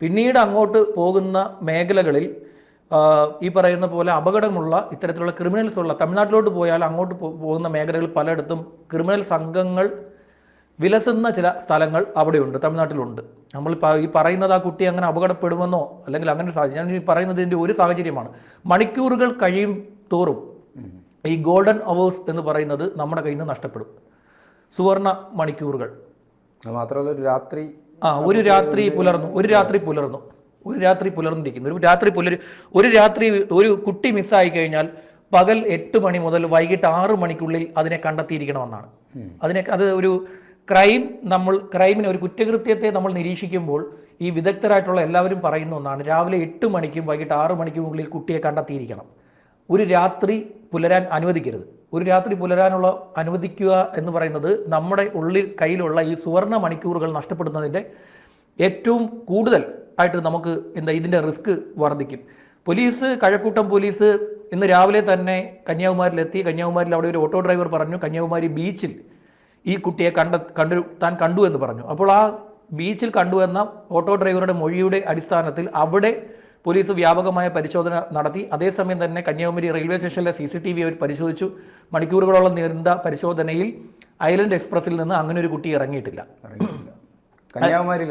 പിന്നീട് അങ്ങോട്ട് പോകുന്ന മേഖലകളിൽ ഈ പറയുന്ന പോലെ അപകടമുള്ള ഇത്തരത്തിലുള്ള ക്രിമിനൽസ് ഉള്ള തമിഴ്നാട്ടിലോട്ട് പോയാൽ അങ്ങോട്ട് പോകുന്ന മേഖലകൾ പലയിടത്തും ക്രിമിനൽ സംഘങ്ങൾ വിലസുന്ന ചില സ്ഥലങ്ങൾ അവിടെയുണ്ട് തമിഴ്നാട്ടിലുണ്ട്. നമ്മൾ ഈ പറയുന്നത് ആ കുട്ടി അങ്ങനെ അപകടപ്പെടുമെന്നോ അല്ലെങ്കിൽ അങ്ങനെ സാഹചര്യം ഞാൻ ഈ പറയുന്നതിന്റെ ഒരു സാഹചര്യമാണ്. മണിക്കൂറുകൾ കഴിയും തോറും ഈ ഗോൾഡൻ അവേഴ്സ് എന്ന് പറയുന്നത് നമ്മുടെ കയ്യിൽ നിന്ന് നഷ്ടപ്പെടും. സുവർണ മണിക്കൂറുകൾ. മാത്രമല്ല രാത്രി ആ ഒരു രാത്രി പുലർന്നു ഒരു രാത്രി പുലർന്നു ഒരു രാത്രി പുലർന്നിരിക്കുന്നു ഒരു രാത്രി പുലർ ഒരു രാത്രി ഒരു കുട്ടി മിസ്സായി കഴിഞ്ഞാൽ പകൽ എട്ട് മണി മുതൽ വൈകിട്ട് ആറ് മണിക്കുള്ളിൽ അതിനെ കണ്ടെത്തിയിരിക്കണമെന്നാണ്. അതിനെ അത് ഒരു ക്രൈം നമ്മൾ ക്രൈമിനെ ഒരു കുറ്റകൃത്യത്തെ നമ്മൾ നിരീക്ഷിക്കുമ്പോൾ ഈ വിദഗ്ധരായിട്ടുള്ള എല്ലാവരും പറയുന്ന ഒന്നാണ് രാവിലെ എട്ട് മണിക്കും വൈകിട്ട് ആറ് മണിക്കും ഉള്ളിൽ കുട്ടിയെ കണ്ടെത്തിയിരിക്കണം. ഒരു രാത്രി പുലരാൻ അനുവദിക്കരുത്. ഒരു രാത്രി പുലരാനുള്ള അനുവദിക്കുക എന്ന് പറയുന്നത് നമ്മുടെ ഉള്ളിൽ കയ്യിലുള്ള ഈ സുവർണ മണിക്കൂറുകൾ നഷ്ടപ്പെടുന്നതിന്റെ ഏറ്റവും കൂടുതൽ ആയിട്ട് നമുക്ക് എന്താ ഇതിന്റെ റിസ്ക് വർദ്ധിക്കും. പോലീസ് കഴക്കൂട്ടം പോലീസ് ഇന്ന് രാവിലെ തന്നെ കന്യാകുമാരിയിലെത്തി കന്യാകുമാരിയിൽ അവിടെ ഒരു ഓട്ടോ ഡ്രൈവർ പറഞ്ഞു കന്യാകുമാരി ബീച്ചിൽ ഈ കുട്ടിയെ കണ്ട കണ്ടു താൻ കണ്ടു എന്ന് പറഞ്ഞു. അപ്പോൾ ആ ബീച്ചിൽ കണ്ടുവന്ന ഓട്ടോ ഡ്രൈവറുടെ മൊഴിയുടെ അടിസ്ഥാനത്തിൽ അവിടെ പോലീസ് വ്യാപകമായ പരിശോധന നടത്തി. അതേസമയം തന്നെ കന്യാകുമാരി റെയിൽവേ സ്റ്റേഷനിലെ സി സി ടി വി അവർ പരിശോധിച്ചു. മണിക്കൂറുകളോളം നീണ്ട പരിശോധനയിൽ ഐലൻഡ് എക്സ്പ്രസിൽ നിന്ന് അങ്ങനെ ഒരു കുട്ടി ഇറങ്ങിയിട്ടില്ല. കന്യാകുമാരി